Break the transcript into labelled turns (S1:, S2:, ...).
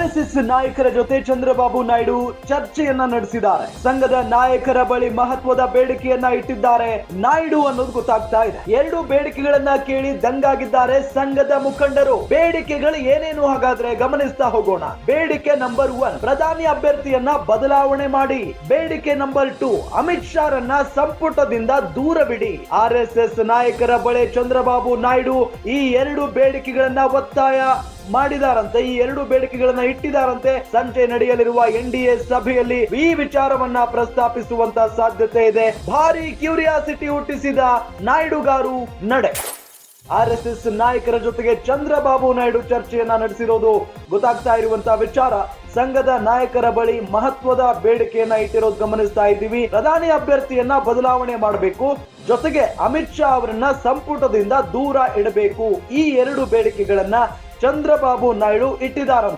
S1: S ನಾಯಕರ ಜೊತೆ ಚಂದ್ರಬಾಬು ನಾಯ್ಡು ಚರ್ಚೆಯನ್ನ ನಡೆಸಿದ್ದಾರೆ. ಸಂಘದ ನಾಯಕರ ಬಳಿ ಮಹತ್ವದ ಬೇಡಿಕೆಯನ್ನ ಇಟ್ಟಿದ್ದಾರೆ ನಾಯ್ಡು ಅನ್ನೋದು ಗೊತ್ತಾಗ್ತಾ ಇದೆ. ಎರಡು ಬೇಡಿಕೆಗಳನ್ನ ಕೇಳಿ ದಂಗಾಗಿದ್ದಾರೆ ಸಂಘದ ಮುಖಂಡರು. ಬೇಡಿಕೆಗಳು ಏನೇನು ಹಾಗಾದ್ರೆ ಗಮನಿಸ್ತಾ ಹೋಗೋಣ. ಬೇಡಿಕೆ ನಂಬರ್ ಒನ್, ಪ್ರಧಾನಿ ಅಭ್ಯರ್ಥಿಯನ್ನ ಬದಲಾವಣೆ ಮಾಡಿ. ಬೇಡಿಕೆ ನಂಬರ್ ಟೂ, ಅಮಿತ್ ಶಾ ರನ್ನ ಸಂಪುಟದಿಂದ ದೂರವಿಡಿ. ಆರ್ ಎಸ್ ಎಸ್ ನಾಯಕರ ಬಳಿ ಚಂದ್ರಬಾಬು ನಾಯ್ಡು ಈ ಎರಡು ಬೇಡಿಕೆಗಳನ್ನ ಒತ್ತಾಯ ಮಾಡಿದಾರಂತೆ, ಈ ಎರಡು ಬೇಡಿಕೆಗಳನ್ನ ಇಟ್ಟಿದಾರಂತೆ, ಸಂಜೆ ನಡೆಯಲಿರುವ ಎನ್ ಡಿ ಎ ಸಭೆಯಲ್ಲಿ ಈ ವಿಚಾರವನ್ನ ಪ್ರಸ್ತಾಪಿಸುವಂತ ಸಾಧ್ಯತೆ ಇದೆ. ಭಾರಿ ಕ್ಯೂರಿಯಾಸಿಟಿ ಹುಟ್ಟಿಸಿದ ನಾಯ್ಡುಗಾರು ನಡೆ. ಆರ್ ಎಸ್ ಎಸ್ ನಾಯಕರ ಜೊತೆಗೆ ಚಂದ್ರಬಾಬು ನಾಯ್ಡು ಚರ್ಚೆಯನ್ನ ನಡೆಸಿರೋದು ಗೊತ್ತಾಗ್ತಾ ಇರುವಂತಹ ವಿಚಾರ. ಸಂಘದ ನಾಯಕರ ಬಳಿ ಮಹತ್ವದ ಬೇಡಿಕೆಯನ್ನ ಇಟ್ಟಿರೋದು ಗಮನಿಸ್ತಾ ಇದ್ದೀವಿ. ಪ್ರಧಾನಿ ಅಭ್ಯರ್ಥಿಯನ್ನ ಬದಲಾವಣೆ ಮಾಡಬೇಕು. ಜೊತೆಗೆ ಅಮಿತ್ ಶಾ ಅವರನ್ನ ಸಂಪುಟದಿಂದ ದೂರ ಇಡಬೇಕು. ಈ ಎರಡು ಬೇಡಿಕೆಗಳನ್ನ ಚಂದ್ರಬಾಬು ನಾಯ್ಡು ಇಟ್ಟಿದ್ದಾರಂತೆ.